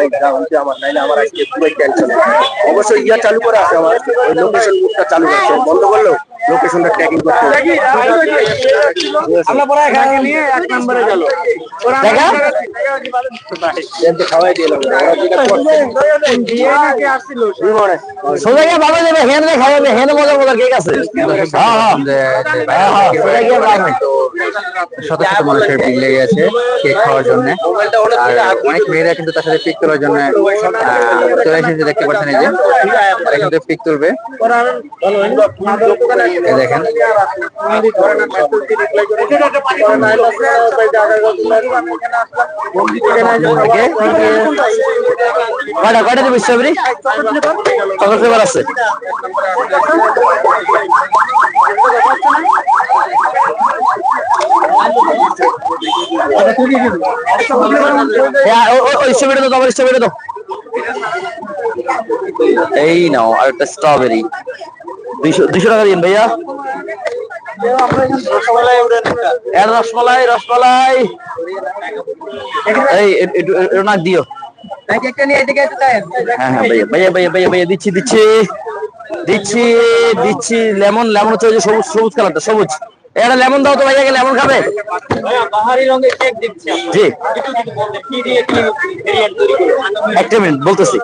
একটা আমার, নাইলে আমার আজকে পুরো টেনশন অবশ্যই ইয়া চালু করা আছে আমার লোকেশন চালু আছে বন্ধ করলেও লোকেশনটা ট্র্যাকিং করতে আমরা পরে এখানে নিয়ে এক নম্বরে গেল। দেখা? খাওয়াই দিলাম ওরা যেটা করছে। কি? সোজা গিয়ে ভালো যাবে হেনে খাওয়াবে হেনে মজা মজা কেক আছে। সোজা গিয়ে ভালো শত শত মানুষের ভিড় লেগে আছে কেক খাওয়ার জন্য। আর অনেক মেয়েরা কিন্তু তার সাথে পিক তোলার জন্য চলে এসেছে দেখতে পাচ্ছেন এই যে। তারা কিন্তু পিক তুলবে। দেখেন। কয়টা কয়টা দেবে স্ট্রবেরি সকল ফ্লেভার আছে? এই নাও আর একটা স্ট্রবেরি দুইশো টাকা দিন ভাইয়া। রসমালাই রসমালাই। এই নাক দিও। হ্যাঁ হ্যাঁ ভাইয়া ভাইয়া ভাইয়া ভাইয়া দিচ্ছি দিচ্ছি। দিচ্ছি দিচ্ছি লেমন লেমন হচ্ছে সবুজ সবুজ কালারটা সবুজ। এটা লেমন দাও তো ভাইয়া লেমন খাবে? জি। একটা মিনিট বলতেছি।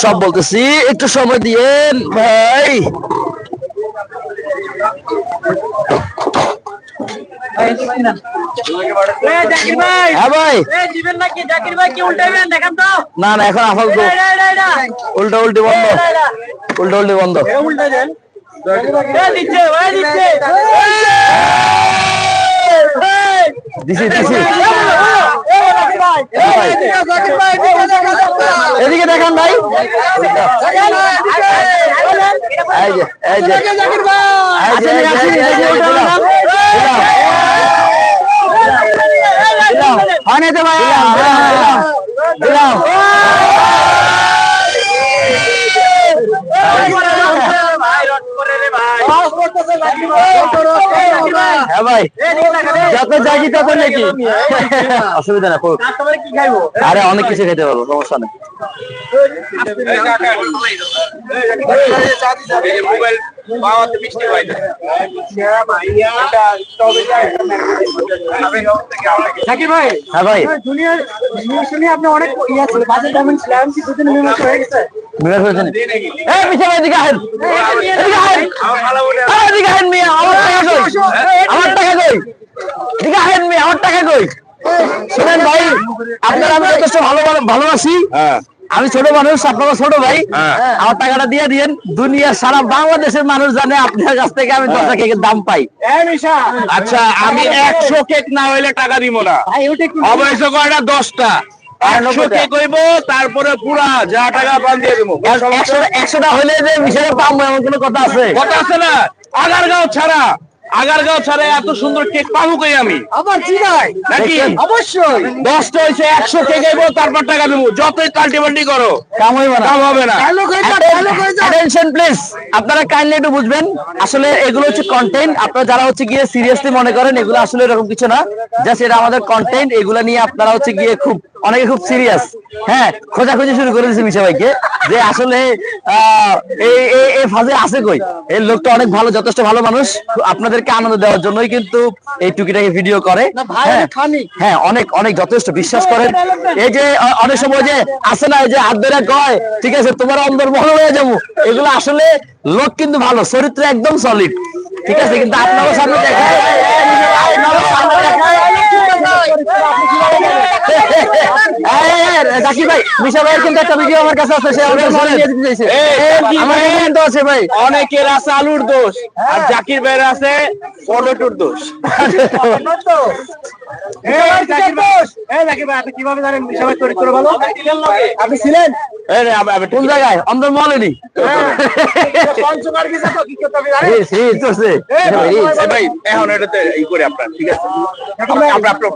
সব বলতেছি একটু সময় দিয়েন ভাই। হ্যাঁ তো। না না এখন এটা এটা উল্টা উল্টি বন্ধ। উল্টা উল্টি বন্ধ। দিছি দিছি। এদিকে দেখান ভাই এই যে এই যে ভাই দিলাম। হয় ভাই। হ্যাঁ ভাই। যত জাগি তত নাকি। অসুবিধা না করুক। কি খাইবো? আরে অনেক কিছু খেতে পারব সমস্যা নেই। ভাই? হ্যাঁ ভাই। জুনিয়র আপনি অনেক ইয়া ছিল বাজেট ডায়মন্ড ছিলাম কি দুদিন হয়ে গেছে? মিরাজ হয়েছে নি? এই পিছে ভাই এদিকে আহেন। এদিকে আহেন। আরে এদিকে আহেন মিয়া আমার টাকা কই? আমার টাকা কই? এদিকে আহেন মিয়া আমার টাকা কই? শুনেন ভাই আপনারা আমি যথেষ্ট ভালো ভালোবাসি। আমি ছোট মানুষ আপনারা ছোট ভাই। আমার টাকাটা দিয়ে দিয়েন। দুনিয়া সারা বাংলাদেশের মানুষ জানে আপনার কাছ থেকে আমি দশটা কেকের দাম পাই। আচ্ছা আমি একশো কেক না হইলে টাকা দিব না। ভাই ওটা কি? অবশ্য কয়টা? দশটা। একশো তারপরে পুরা যা টাকা পান দিয়ে দেবো। একশোটা হলে যে মিশরে পাবো এমন কোনো কথা আছে? কথা আছে না। আগারগাঁও ছাড়া আগারগাঁও ছাড়া এত সুন্দর কেক পাবো কই আমি? আবার জি নাকি? অবশ্যই। দশটা হয়েছে একশো কেক হইব তারপর টাকা দেবো। যতই কাল্টিভেন্টি করো কাম হইব না। কাম হবে না। ডায়লগ যা ডায়লগ যা অ্যাটেনশন প্লিজ আপনারা কাইন্ডলি একটু বুঝবেন। আসলে এগুলো হচ্ছে কন্টেন্ট আপনারা যারা হচ্ছে গিয়ে সিরিয়াসলি মনে করেন এগুলো আসলে এরকম কিছু না। জাস্ট এটা আমাদের কন্টেন্ট এগুলো নিয়ে আপনারা হচ্ছে গিয়ে খুব অনেকে খুব সিরিয়াস হ্যাঁ খোঁজাখুঁজি শুরু করে দিয়েছে মিশা ভাইকে। যে আসলে আহ, এই ফাজে আছে কই? এই লোকটা অনেক ভালো যথেষ্ট ভালো মানুষ। আপনাদেরকে আনন্দ দেওয়ার জন্যই কিন্তু এই টুকিটাকে ভিডিও করে। হ্যাঁ অনেক হ্যাঁ অনেক অনেক যথেষ্ট। বিশ্বাস করেন এই যে অনেক সময় যে আসে না এই যে হাত ধরে কয় ঠিক আছে তোমার অন্তর্মহল হয়ে যাব। এগুলো আসলে লোক কিন্তু ভালো চরিত্র একদম সলিড ঠিক আছে কিন্তু আপনারও সামনে দেখায় আপনারও সামনে দেখায় জাকি ভাই? মিশা ভাইয়ের কিন্তু একটা ভিডিও আমার কাছে আছে সে আমার কিন্তু আছে ভাই। অনেকের আছে আলুর দোষ আর জাকির ভাইয়ের আছে পটেটোর দোষ? কীভাবে জানেন সবাই চরিত্র ভালো আপনি ছিলেন? কোন জায়গায়? ভাই এখন এটাতে ই করে আপনার ঠিক আছে? আমরা আপনার